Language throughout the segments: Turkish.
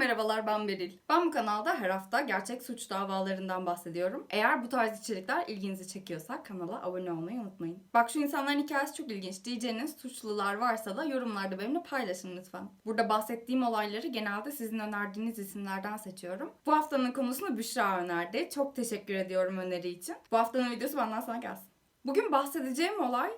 merhabalar ben Beril. Ben bu kanalda her hafta gerçek suç davalarından bahsediyorum. Eğer bu tarz içerikler ilginizi çekiyorsa kanala abone olmayı unutmayın. Bak şu insanların hikayesi çok ilginç diyeceğiniz suçlular varsa da yorumlarda benimle paylaşın lütfen. Burada bahsettiğim olayları genelde sizin önerdiğiniz isimlerden seçiyorum. Bu haftanın konusunu Büşra önerdi. Çok teşekkür ediyorum öneri için. Bu haftanın videosu benden sana gelsin. Bugün bahsedeceğim olay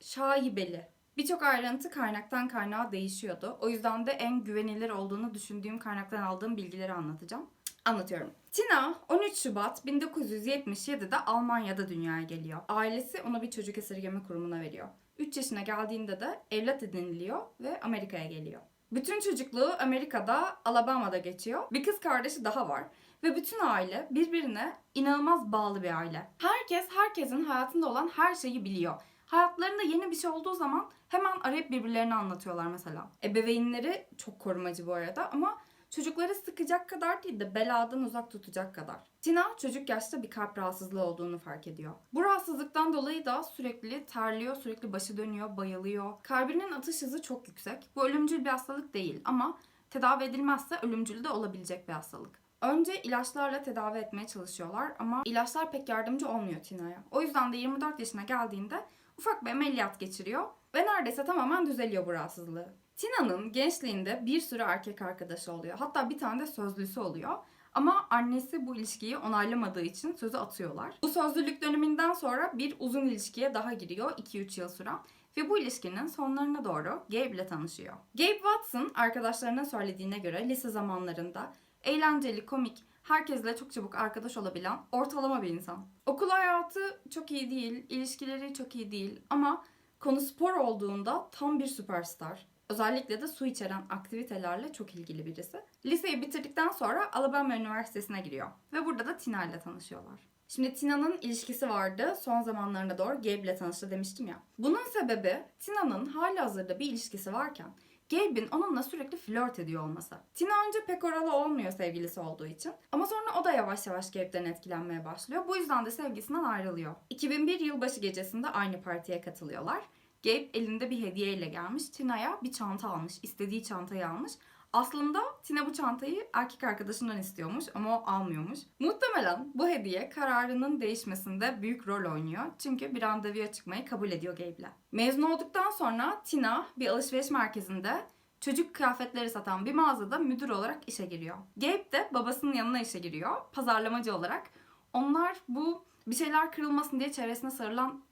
şaibeli. Birçok ayrıntı kaynaktan kaynağa değişiyordu. O yüzden de en güvenilir olduğunu düşündüğüm kaynaktan aldığım bilgileri anlatacağım. Anlatıyorum. Tina 13 Şubat 1977'de Almanya'da dünyaya geliyor. Ailesi ona bir çocuk esirgeme kurumuna veriyor. 3 yaşına geldiğinde de evlat ediniliyor ve Amerika'ya geliyor. Bütün çocukluğu Amerika'da, Alabama'da geçiyor. Bir kız kardeşi daha var. Ve bütün aile birbirine inanılmaz bağlı bir aile. Herkes herkesin hayatında olan her şeyi biliyor. Hayatlarında yeni bir şey olduğu zaman hemen arayıp birbirlerini anlatıyorlar mesela. Ebeveynleri çok korumacı bu arada ama çocukları sıkacak kadar değil de beladan uzak tutacak kadar. Tina çocuk yaşta bir kalp rahatsızlığı olduğunu fark ediyor. Bu rahatsızlıktan dolayı da sürekli terliyor, sürekli başı dönüyor, bayılıyor. Kalbinin atış hızı çok yüksek. Bu ölümcül bir hastalık değil ama tedavi edilmezse ölümcül de olabilecek bir hastalık. Önce ilaçlarla tedavi etmeye çalışıyorlar ama ilaçlar pek yardımcı olmuyor Tina'ya. O yüzden de 24 yaşına geldiğinde ufak bir ameliyat geçiriyor ve neredeyse tamamen düzeliyor bu rahatsızlığı. Tina'nın gençliğinde bir sürü erkek arkadaşı oluyor. Hatta bir tane de sözlüsü oluyor. Ama annesi bu ilişkiyi onaylamadığı için sözü atıyorlar. Bu sözlülük döneminden sonra bir uzun ilişkiye daha giriyor 2-3 yıl süren. Ve bu ilişkinin sonlarına doğru Gabe ile tanışıyor. Gabe Watson arkadaşlarına söylediğine göre lise zamanlarında eğlenceli, komik, herkesle çok çabuk arkadaş olabilen ortalama bir insan. Okul hayatı çok iyi değil, ilişkileri çok iyi değil ama konu spor olduğunda tam bir süperstar. Özellikle de su içeren aktivitelerle çok ilgili birisi. Liseyi bitirdikten sonra Alabama Üniversitesi'ne giriyor. Ve burada da Tina ile tanışıyorlar. Şimdi Tina'nın ilişkisi vardı. Son zamanlarına doğru Gabe ile tanıştı demiştim ya. Bunun sebebi Tina'nın hali hazırda bir ilişkisi varken Gabe'in onunla sürekli flört ediyor olması. Tina önce pek oralı olmuyor sevgilisi olduğu için. Ama sonra o da yavaş yavaş Gabe'den etkilenmeye başlıyor. Bu yüzden de sevgisinden ayrılıyor. 2001 yılbaşı gecesinde aynı partiye katılıyorlar. Gabe elinde bir hediyeyle gelmiş. Tina'ya bir çanta almış. istediği çantayı almış. Aslında Tina bu çantayı erkek arkadaşından istiyormuş ama o almıyormuş. Muhtemelen bu hediye kararının değişmesinde büyük rol oynuyor. Çünkü bir randevuya çıkmayı kabul ediyor Gabe'le. Mezun olduktan sonra Tina bir alışveriş merkezinde çocuk kıyafetleri satan bir mağazada müdür olarak işe giriyor. Gabe de babasının yanına işe giriyor pazarlamacı olarak. Onlar bu bir şeyler kırılmasın diye çevresine sarılan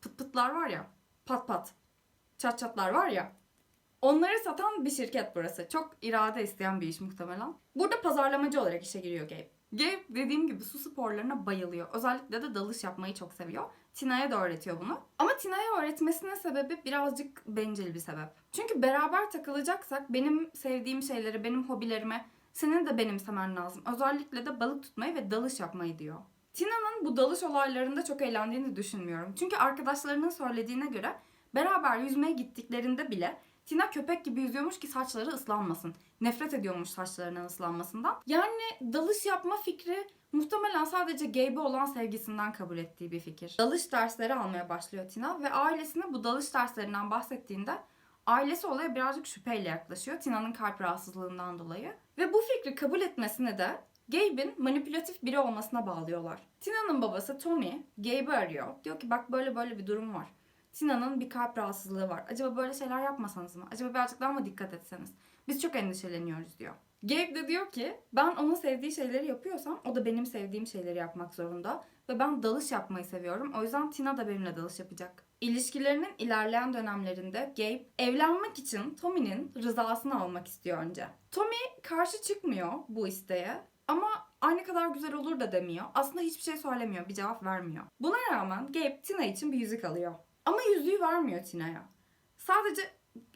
pıt pıtlar var ya pat pat çat çatlar var ya Onları satan bir şirket burası. Çok irade isteyen bir iş muhtemelen. Burada pazarlamacı olarak işe giriyor Gabe. Gabe dediğim gibi su sporlarına bayılıyor. Özellikle de dalış yapmayı çok seviyor. Tina'ya da öğretiyor bunu. Ama Tina'ya öğretmesinin sebebi birazcık bencil bir sebep. Çünkü beraber takılacaksak benim sevdiğim şeyleri, benim hobilerime senin de benimsemen lazım. Özellikle de balık tutmayı ve dalış yapmayı diyor. Tina'nın bu dalış olaylarında çok eğlendiğini düşünmüyorum. Çünkü arkadaşlarının söylediğine göre beraber yüzmeye gittiklerinde bile Tina köpek gibi yüzüyormuş ki saçları ıslanmasın. Nefret ediyormuş saçlarının ıslanmasından. Yani dalış yapma fikri muhtemelen sadece Gabe'e olan sevgisinden kabul ettiği bir fikir. Dalış dersleri almaya başlıyor Tina ve ailesine bu dalış derslerinden bahsettiğinde ailesi olaya birazcık şüpheyle yaklaşıyor Tina'nın kalp rahatsızlığından dolayı. Ve bu fikri kabul etmesine de Gabe'in manipülatif biri olmasına bağlıyorlar. Tina'nın babası Tommy Gabe'i arıyor. Diyor ki bak böyle böyle bir durum var. Sinan'ın bir kalp rahatsızlığı var. Acaba böyle şeyler yapmasanız mı? Acaba birazcık daha mı dikkat etseniz? Biz çok endişeleniyoruz diyor. Gabe de diyor ki ben onun sevdiği şeyleri yapıyorsam o da benim sevdiğim şeyleri yapmak zorunda. Ve ben dalış yapmayı seviyorum. O yüzden Tina da benimle dalış yapacak. İlişkilerinin ilerleyen dönemlerinde Gabe evlenmek için Tommy'nin rızasını almak istiyor önce. Tommy karşı çıkmıyor bu isteğe ama aynı kadar güzel olur da demiyor. Aslında hiçbir şey söylemiyor, bir cevap vermiyor. Buna rağmen Gabe Tina için bir yüzük alıyor. Ama yüzüğü vermiyor Tina'ya. Sadece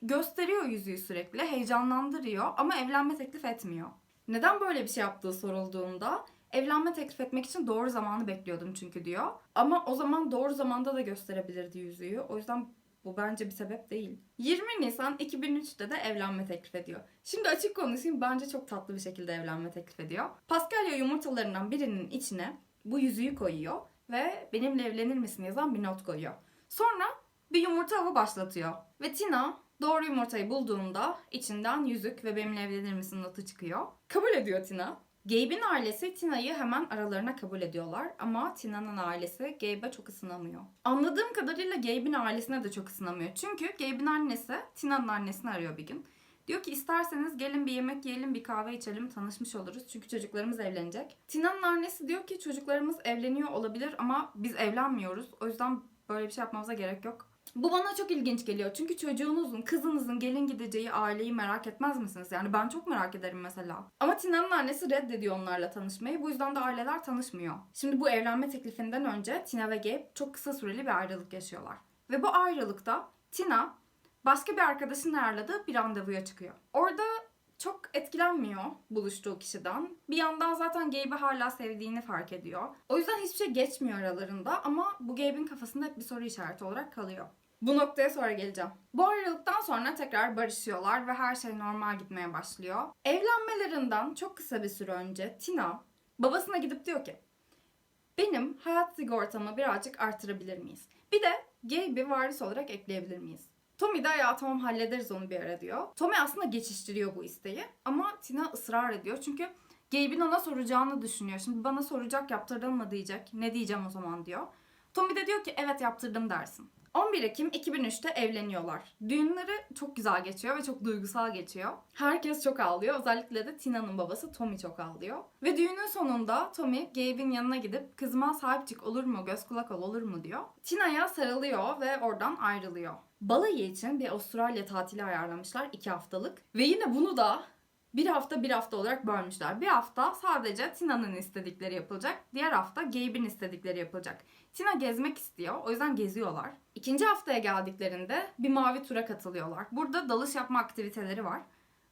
gösteriyor yüzüğü sürekli, heyecanlandırıyor ama evlenme teklif etmiyor. Neden böyle bir şey yaptığı sorulduğunda evlenme teklif etmek için doğru zamanı bekliyordum çünkü diyor. Ama o zaman doğru zamanda da gösterebilirdi yüzüğü. O yüzden bu bence bir sebep değil. 20 Nisan 2003'te de evlenme teklif ediyor. Şimdi açık konuşayım bence çok tatlı bir şekilde evlenme teklif ediyor. Paskalya yumurtalarından birinin içine bu yüzüğü koyuyor ve benimle evlenir misin yazan bir not koyuyor. Sonra bir yumurta avı başlatıyor. Ve Tina doğru yumurtayı bulduğunda içinden yüzük ve benimle evlenir misin notu çıkıyor. Kabul ediyor Tina. Gabe'in ailesi Tina'yı hemen aralarına kabul ediyorlar ama Tina'nın ailesi Gabe'e çok ısınamıyor. Anladığım kadarıyla Gabe'in ailesine de çok ısınamıyor. Çünkü Gabe'in annesi Tina'nın annesini arıyor bir gün. Diyor ki isterseniz gelin bir yemek yiyelim, bir kahve içelim, tanışmış oluruz. Çünkü çocuklarımız evlenecek. Tina'nın annesi diyor ki çocuklarımız evleniyor olabilir ama biz evlenmiyoruz. O yüzden böyle bir şey yapmamıza gerek yok. Bu bana çok ilginç geliyor. Çünkü çocuğunuzun, kızınızın gelin gideceği aileyi merak etmez misiniz? Yani ben çok merak ederim mesela. Ama Tina'nın annesi reddediyor onlarla tanışmayı. Bu yüzden de aileler tanışmıyor. Şimdi bu evlenme teklifinden önce Tina ve Gabe çok kısa süreli bir ayrılık yaşıyorlar. Ve bu ayrılıkta Tina başka bir arkadaşının ayarladığı bir randevuya çıkıyor. Orada çok etkilenmiyor buluştuğu kişiden. Bir yandan zaten Gabe'i hala sevdiğini fark ediyor. O yüzden hiçbir şey geçmiyor aralarında ama bu Gabe'in kafasında hep bir soru işareti olarak kalıyor. Bu noktaya sonra geleceğim. Bu ayrılıktan sonra tekrar barışıyorlar ve her şey normal gitmeye başlıyor. Evlenmelerinden çok kısa bir süre önce Tina babasına gidip diyor ki benim hayat sigortamı birazcık artırabilir miyiz? Bir de Gabe'i varis olarak ekleyebilir miyiz? Tommy de ya tamam hallederiz onu bir ara diyor. Tommy aslında geçiştiriyor bu isteği ama Tina ısrar ediyor çünkü Gabe'in ona soracağını düşünüyor. Şimdi bana soracak yaptırdın mı diyecek. Ne diyeceğim o zaman diyor. Tommy de diyor ki evet yaptırdım dersin. 11 Ekim 2003'te evleniyorlar. Düğünleri çok güzel geçiyor ve çok duygusal geçiyor. Herkes çok ağlıyor. Özellikle de Tina'nın babası Tommy çok ağlıyor. Ve düğünün sonunda Tommy Gabe'in yanına gidip kızıma sahip çık olur mu, göz kulak ol olur mu diyor. Tina'ya sarılıyor ve oradan ayrılıyor. Balayı için bir Avustralya tatili ayarlamışlar 2 haftalık. Ve yine bunu da bir hafta bir hafta olarak bölmüşler. Bir hafta sadece Tina'nın istedikleri yapılacak. Diğer hafta Gabe'in istedikleri yapılacak. Tina gezmek istiyor. O yüzden geziyorlar. İkinci haftaya geldiklerinde bir mavi tura katılıyorlar. Burada dalış yapma aktiviteleri var.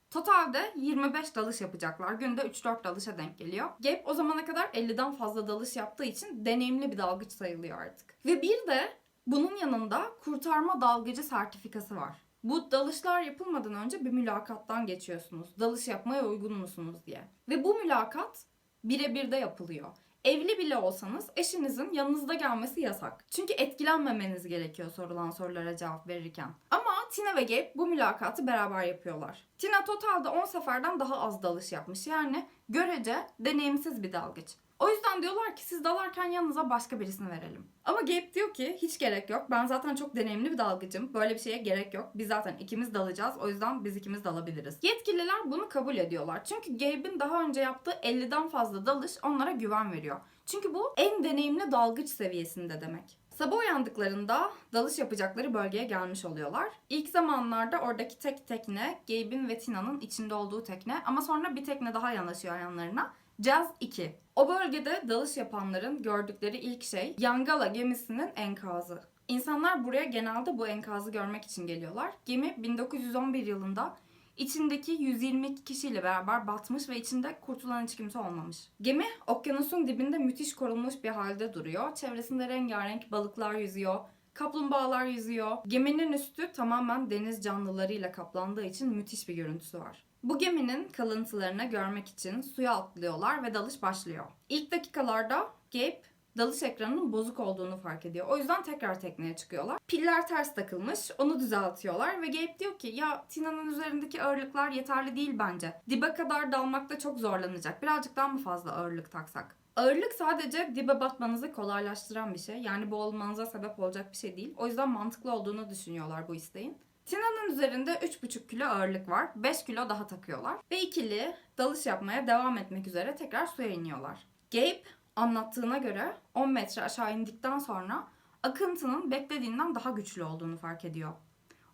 Totalde 25 dalış yapacaklar. Günde 3-4 dalışa denk geliyor. Gabe o zamana kadar 50'den fazla dalış yaptığı için deneyimli bir dalgıç sayılıyor artık. Ve bir de bunun yanında kurtarma dalgıcı sertifikası var. Bu dalışlar yapılmadan önce bir mülakattan geçiyorsunuz. Dalış yapmaya uygun musunuz diye. Ve bu mülakat birebir de yapılıyor. Evli bile olsanız eşinizin yanınızda gelmesi yasak. Çünkü etkilenmemeniz gerekiyor sorulan sorulara cevap verirken. Ama Tina ve Gabe bu mülakatı beraber yapıyorlar. Tina totalde 10 seferden daha az dalış yapmış. Yani görece deneyimsiz bir dalgıç. O yüzden diyorlar ki siz dalarken yanınıza başka birisini verelim. Ama Gabe diyor ki hiç gerek yok. Ben zaten çok deneyimli bir dalgıcım. Böyle bir şeye gerek yok. Biz zaten ikimiz dalacağız. O yüzden biz ikimiz dalabiliriz. Yetkililer bunu kabul ediyorlar. Çünkü Gabe'in daha önce yaptığı 50'den fazla dalış onlara güven veriyor. Çünkü bu en deneyimli dalgıç seviyesinde demek. Sabah uyandıklarında dalış yapacakları bölgeye gelmiş oluyorlar. İlk zamanlarda oradaki tek tekne Gabe'in ve Tina'nın içinde olduğu tekne ama sonra bir tekne daha yanaşıyor yanlarına. Jazz 2. O bölgede dalış yapanların gördükleri ilk şey Yangala gemisinin enkazı. İnsanlar buraya genelde bu enkazı görmek için geliyorlar. Gemi 1911 yılında içindeki 122 kişiyle beraber batmış ve içinde kurtulan hiç kimse olmamış. Gemi okyanusun dibinde müthiş korunmuş bir halde duruyor. Çevresinde rengarenk balıklar yüzüyor. Kaplumbağalar yüzüyor. Geminin üstü tamamen deniz canlılarıyla kaplandığı için müthiş bir görüntüsü var. Bu geminin kalıntılarını görmek için suya atlıyorlar ve dalış başlıyor. İlk dakikalarda Gabe dalış ekranının bozuk olduğunu fark ediyor. O yüzden tekrar tekneye çıkıyorlar. Piller ters takılmış. Onu düzeltiyorlar ve Gabe diyor ki ya Tina'nın üzerindeki ağırlıklar yeterli değil bence. Dibe kadar dalmakta çok zorlanacak. Birazcık daha mı fazla ağırlık taksak? Ağırlık sadece dibe batmanızı kolaylaştıran bir şey. Yani boğulmanıza sebep olacak bir şey değil. O yüzden mantıklı olduğunu düşünüyorlar bu isteğin. Tina'nın üzerinde 3,5 kilo ağırlık var. 5 kilo daha takıyorlar. Ve ikili dalış yapmaya devam etmek üzere tekrar suya iniyorlar. Gabe anlattığına göre 10 metre aşağı indikten sonra akıntının beklediğinden daha güçlü olduğunu fark ediyor.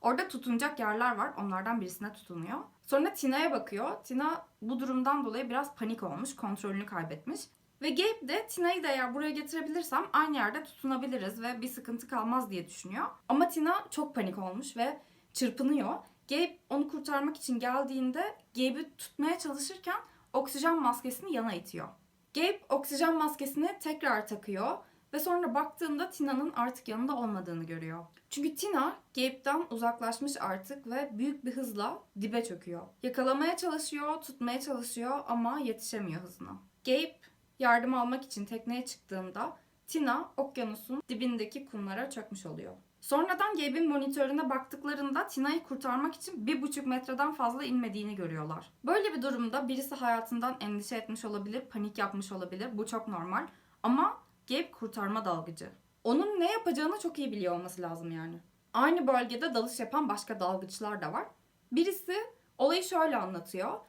Orada tutunacak yerler var. Onlardan birisine tutunuyor. Sonra Tina'ya bakıyor. Tina bu durumdan dolayı biraz panik olmuş. Kontrolünü kaybetmiş. Ve Gabe de Tina'yı da eğer buraya getirebilirsem aynı yerde tutunabiliriz ve bir sıkıntı kalmaz diye düşünüyor. Ama Tina çok panik olmuş ve çırpınıyor. Gabe onu kurtarmak için geldiğinde Gabe'i tutmaya çalışırken oksijen maskesini yana itiyor. Gabe oksijen maskesini tekrar takıyor ve sonra baktığında Tina'nın artık yanında olmadığını görüyor. Çünkü Tina Gabe'den uzaklaşmış artık ve büyük bir hızla dibe çöküyor. Yakalamaya çalışıyor, tutmaya çalışıyor ama yetişemiyor hızına. Gabe yardım almak için tekneye çıktığında Tina okyanusun dibindeki kumlara çökmüş oluyor. Sonradan Gabe'in monitörüne baktıklarında Tina'yı kurtarmak için bir buçuk metreden fazla inmediğini görüyorlar. Böyle bir durumda birisi hayatından endişe etmiş olabilir, panik yapmış olabilir. Bu çok normal. Ama Gabe kurtarma dalgıcı. Onun ne yapacağını çok iyi biliyor olması lazım yani. Aynı bölgede dalış yapan başka dalgıçlar da var. Birisi olayı şöyle anlatıyor.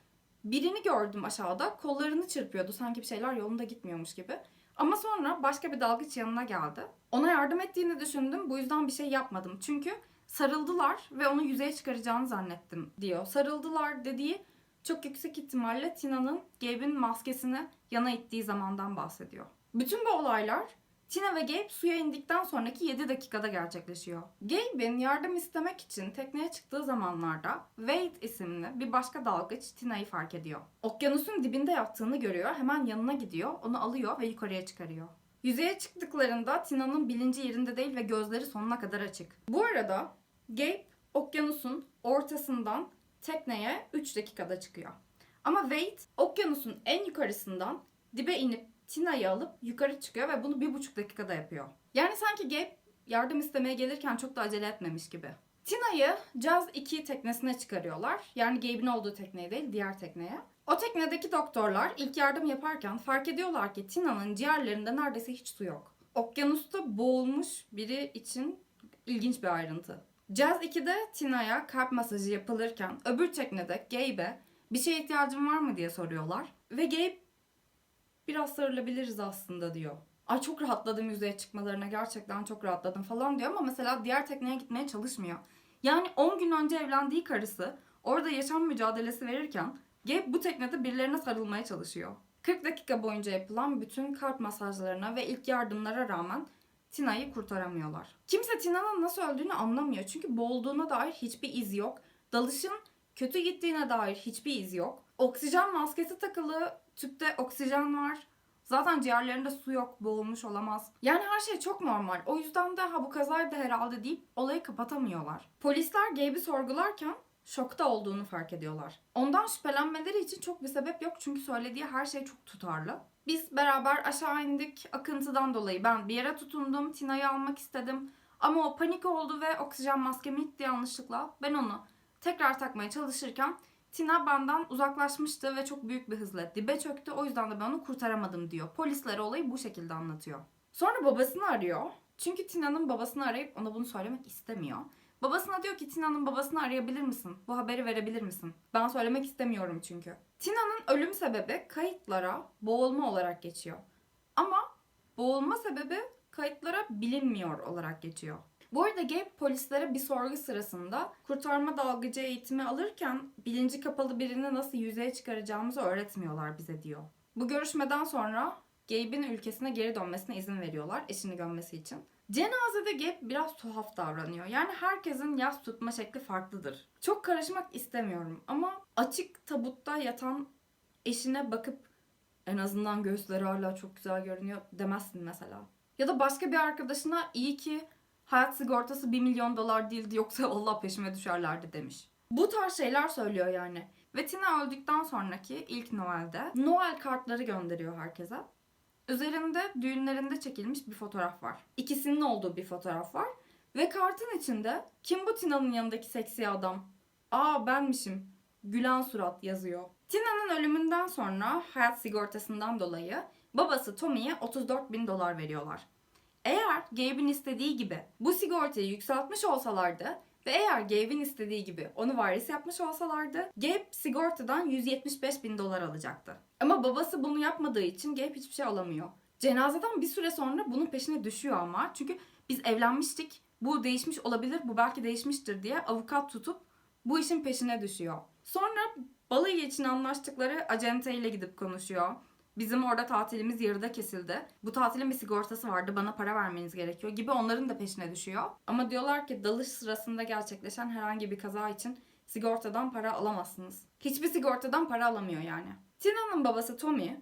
Birini gördüm aşağıda kollarını çırpıyordu sanki bir şeyler yolunda gitmiyormuş gibi. Ama sonra başka bir dalgıç yanına geldi. Ona yardım ettiğini düşündüm bu yüzden bir şey yapmadım. Çünkü sarıldılar ve onu yüzeye çıkaracağını zannettim diyor. Sarıldılar dediği çok yüksek ihtimalle Tina'nın Gabe'in maskesini yana ittiği zamandan bahsediyor. Bütün bu olaylar Tina ve Gabe suya indikten sonraki 7 dakikada gerçekleşiyor. Gabe'in yardım istemek için tekneye çıktığı zamanlarda Wade isimli bir başka dalgıç Tina'yı fark ediyor. Okyanusun dibinde yattığını görüyor, hemen yanına gidiyor, onu alıyor ve yukarıya çıkarıyor. Yüzeye çıktıklarında Tina'nın bilinci yerinde değil ve gözleri sonuna kadar açık. Bu arada Gabe okyanusun ortasından tekneye 3 dakikada çıkıyor. Ama Wade okyanusun en yukarısından dibe inip Tina'yı alıp yukarı çıkıyor ve bunu bir buçuk dakikada yapıyor. Yani sanki Gabe yardım istemeye gelirken çok da acele etmemiş gibi. Tina'yı Jazz 2 teknesine çıkarıyorlar. Yani Gabe'in olduğu tekneye değil, diğer tekneye. O teknedeki doktorlar ilk yardım yaparken fark ediyorlar ki Tina'nın ciğerlerinde neredeyse hiç su yok. Okyanusta boğulmuş biri için ilginç bir ayrıntı. Jazz 2'de Tina'ya kalp masajı yapılırken öbür teknede Gabe'e bir şeye ihtiyacın var mı diye soruyorlar. Ve Gabe biraz sarılabiliriz aslında diyor. Ay çok rahatladım yüzeye çıkmalarına gerçekten çok rahatladım falan diyor ama mesela diğer tekneye gitmeye çalışmıyor. Yani 10 gün önce evlendiği karısı orada yaşam mücadelesi verirken Gabe bu teknede birilerine sarılmaya çalışıyor. 40 dakika boyunca yapılan bütün kalp masajlarına ve ilk yardımlara rağmen Tina'yı kurtaramıyorlar. Kimse Tina'nın nasıl öldüğünü anlamıyor çünkü boğulduğuna dair hiçbir iz yok. Dalışın kötü gittiğine dair hiçbir iz yok. Oksijen maskesi takılı, tüpte oksijen var. Zaten ciğerlerinde su yok, boğulmuş olamaz. Yani her şey çok normal. O yüzden de ha bu kazaydı herhalde deyip olayı kapatamıyorlar. Polisler Gabe'i sorgularken şokta olduğunu fark ediyorlar. Ondan şüphelenmeleri için çok bir sebep yok çünkü söylediği her şey çok tutarlı. Biz beraber aşağı indik akıntıdan dolayı. Ben bir yere tutundum, Tina'yı almak istedim. Ama o panik oldu ve oksijen maskemi gitti yanlışlıkla. Ben onu tekrar takmaya çalışırken Tina benden uzaklaşmıştı ve çok büyük bir hızla dibe çöktü. O yüzden de ben onu kurtaramadım diyor. Polisler olayı bu şekilde anlatıyor. Sonra babasını arıyor. Çünkü Tina'nın babasını arayıp ona bunu söylemek istemiyor. Babasına diyor ki Tina'nın babasını arayabilir misin? Bu haberi verebilir misin? Ben söylemek istemiyorum çünkü. Tina'nın ölüm sebebi kayıtlara boğulma olarak geçiyor. Ama boğulma sebebi kayıtlara bilinmiyor olarak geçiyor. Bu arada Gabe polislere bir sorgu sırasında kurtarma dalgıcı eğitimi alırken bilinci kapalı birini nasıl yüzeye çıkaracağımızı öğretmiyorlar bize diyor. Bu görüşmeden sonra Gabe'in ülkesine geri dönmesine izin veriyorlar eşini gömmesi için. Cenazede Gabe biraz tuhaf davranıyor. Yani herkesin yas tutma şekli farklıdır. Çok karışmak istemiyorum ama açık tabutta yatan eşine bakıp en azından göğüsleri hala çok güzel görünüyor demezsin mesela. Ya da başka bir arkadaşına iyi ki hayat sigortası 1 milyon dolar değildi yoksa Allah peşime düşerlerdi demiş. Bu tarz şeyler söylüyor yani. Ve Tina öldükten sonraki ilk Noel'de Noel kartları gönderiyor herkese. Üzerinde düğünlerinde çekilmiş bir fotoğraf var. İkisinin olduğu bir fotoğraf var. Ve kartın içinde kim bu Tina'nın yanındaki seksi adam? Aa benmişim. Gülen surat yazıyor. Tina'nın ölümünden sonra hayat sigortasından dolayı babası Tommy'ye 34 bin dolar veriyorlar. Eğer Gabe'in istediği gibi bu sigortayı yükseltmiş olsalardı ve eğer Gabe'in istediği gibi onu varis yapmış olsalardı Gabe sigortadan 175 bin dolar alacaktı. Ama babası bunu yapmadığı için Gabe hiçbir şey alamıyor. Cenazeden bir süre sonra bunun peşine düşüyor ama çünkü biz evlenmiştik bu değişmiş olabilir bu belki değişmiştir diye avukat tutup bu işin peşine düşüyor. Sonra balayı için anlaştıkları acenteyle gidip konuşuyor. Bizim orada tatilimiz yarıda kesildi. Bu tatilin bir sigortası vardı. Bana para vermeniz gerekiyor gibi onların da peşine düşüyor. Ama diyorlar ki dalış sırasında gerçekleşen herhangi bir kaza için sigortadan para alamazsınız. Hiçbir sigortadan para alamıyor yani. Tina'nın babası Tommy,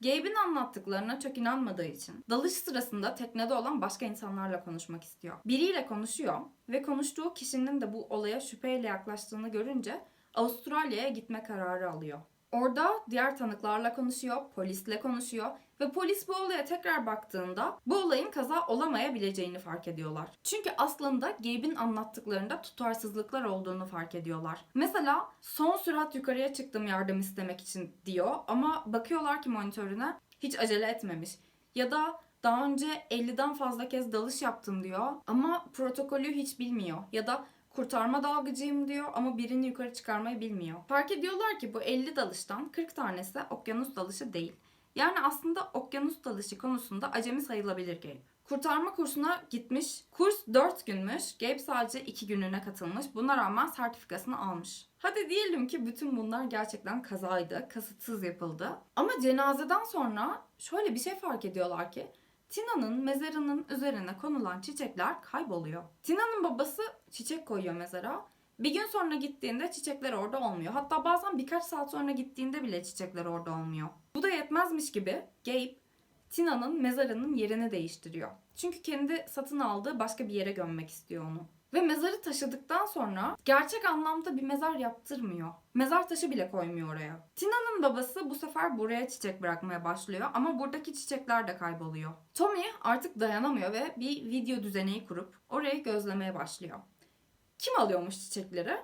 Gabe'in anlattıklarına çok inanmadığı için dalış sırasında teknede olan başka insanlarla konuşmak istiyor. Biriyle konuşuyor ve konuştuğu kişinin de bu olaya şüpheyle yaklaştığını görünce Avustralya'ya gitme kararı alıyor. Orada diğer tanıklarla konuşuyor, polisle konuşuyor ve polis bu olaya tekrar baktığında bu olayın kaza olamayabileceğini fark ediyorlar. Çünkü aslında Gabe'in anlattıklarında tutarsızlıklar olduğunu fark ediyorlar. Mesela son sürat yukarıya çıktım yardım istemek için diyor ama bakıyorlar ki monitörüne hiç acele etmemiş. Ya da daha önce 50'den fazla kez dalış yaptım diyor ama protokolü hiç bilmiyor. Ya da kurtarma dalgıcıyım diyor ama birini yukarı çıkarmayı bilmiyor. Fark ediyorlar ki bu 50 dalıştan 40 tanesi okyanus dalışı değil. Yani aslında okyanus dalışı konusunda acemi sayılabilir Gabe. Kurtarma kursuna gitmiş. Kurs 4 günmüş. Gabe sadece 2 gününe katılmış. Buna rağmen sertifikasını almış. Hadi diyelim ki bütün bunlar gerçekten kazaydı. Kasıtsız yapıldı. Ama cenazeden sonra şöyle bir şey fark ediyorlar ki Tina'nın mezarının üzerine konulan çiçekler kayboluyor. Tina'nın babası çiçek koyuyor mezara. Bir gün sonra gittiğinde çiçekler orada olmuyor. Hatta bazen birkaç saat sonra gittiğinde bile çiçekler orada olmuyor. Bu da yetmezmiş gibi Gabe Tina'nın mezarının yerini değiştiriyor. Çünkü kendi satın aldığı başka bir yere gömmek istiyor onu. Ve mezarı taşıdıktan sonra gerçek anlamda bir mezar yaptırmıyor. Mezar taşı bile koymuyor oraya. Tina'nın babası bu sefer buraya çiçek bırakmaya başlıyor ama buradaki çiçekler de kayboluyor. Tommy artık dayanamıyor ve bir video düzeneği kurup orayı gözlemeye başlıyor. Kim alıyormuş çiçekleri?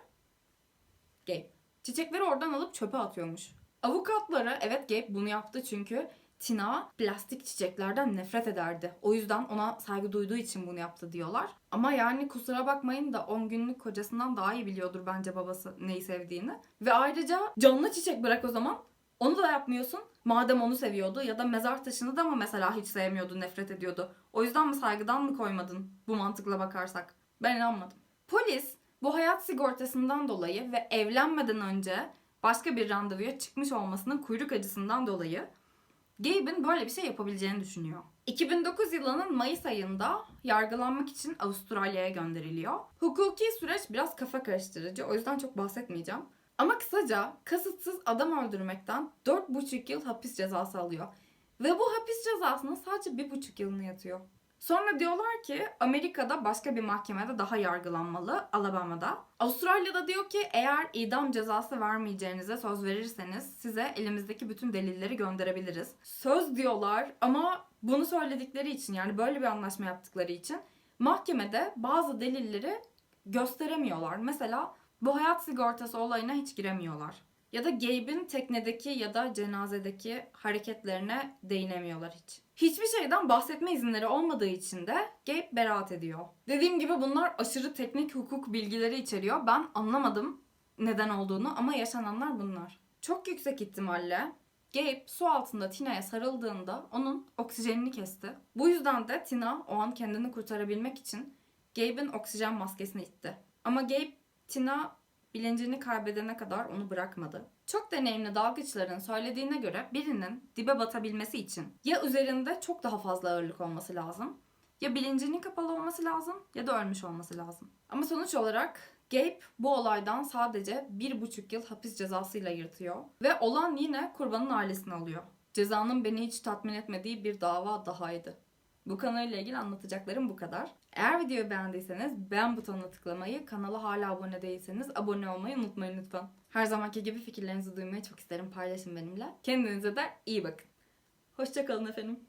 Gabe. Çiçekleri oradan alıp çöpe atıyormuş. Avukatları evet Gabe bunu yaptı çünkü Tina plastik çiçeklerden nefret ederdi. O yüzden ona saygı duyduğu için bunu yaptı diyorlar. Ama yani kusura bakmayın da 10 günlük kocasından daha iyi biliyordur bence babası neyi sevdiğini. Ve ayrıca canlı çiçek bırak o zaman. Onu da yapmıyorsun. Madem onu seviyordu ya da mezar taşını da mı mesela hiç sevmiyordu, nefret ediyordu. O yüzden mi saygıdan mı koymadın bu mantıkla bakarsak? Ben inanmadım. Polis bu hayat sigortasından dolayı ve evlenmeden önce başka bir randevuya çıkmış olmasının kuyruk acısından dolayı Gabe'in böyle bir şey yapabileceğini düşünüyor. 2009 yılının Mayıs ayında yargılanmak için Avustralya'ya gönderiliyor. Hukuki süreç biraz kafa karıştırıcı o yüzden çok bahsetmeyeceğim. Ama kısaca kasıtsız adam öldürmekten 4,5 yıl hapis cezası alıyor. Ve bu hapis cezasının sadece 1,5 yılını yatıyor. Sonra diyorlar ki Amerika'da başka bir mahkemede daha yargılanmalı, Alabama'da. Avustralya'da diyor ki eğer idam cezası vermeyeceğinize söz verirseniz size elimizdeki bütün delilleri gönderebiliriz. Söz diyorlar ama bunu söyledikleri için yani böyle bir anlaşma yaptıkları için mahkemede bazı delilleri gösteremiyorlar. Mesela bu hayat sigortası olayına hiç giremiyorlar. Ya da Gabe'in teknedeki ya da cenazedeki hareketlerine değinemiyorlar hiç. Hiçbir şeyden bahsetme izinleri olmadığı için de Gabe beraat ediyor. Dediğim gibi bunlar aşırı teknik hukuk bilgileri içeriyor. Ben anlamadım neden olduğunu ama yaşananlar bunlar. Çok yüksek ihtimalle Gabe su altında Tina'ya sarıldığında onun oksijenini kesti. Bu yüzden de Tina o an kendini kurtarabilmek için Gabe'in oksijen maskesini itti. Ama Gabe Tina bilincini kaybedene kadar onu bırakmadı. Çok deneyimli dalgıçların söylediğine göre birinin dibe batabilmesi için ya üzerinde çok daha fazla ağırlık olması lazım ya bilincinin kapalı olması lazım ya da ölmüş olması lazım. Ama sonuç olarak Gabe bu olaydan sadece bir buçuk yıl hapis cezasıyla yırtıyor. Ve olan yine kurbanın ailesini alıyor. Cezanın beni hiç tatmin etmediği bir dava dahaydı. Bu konuyla ilgili anlatacaklarım bu kadar. Eğer videoyu beğendiyseniz beğen butonuna tıklamayı, kanala hala abone değilseniz abone olmayı unutmayın lütfen. Her zamanki gibi fikirlerinizi duymayı çok isterim. Paylaşın benimle. Kendinize de iyi bakın. Hoşçakalın efendim.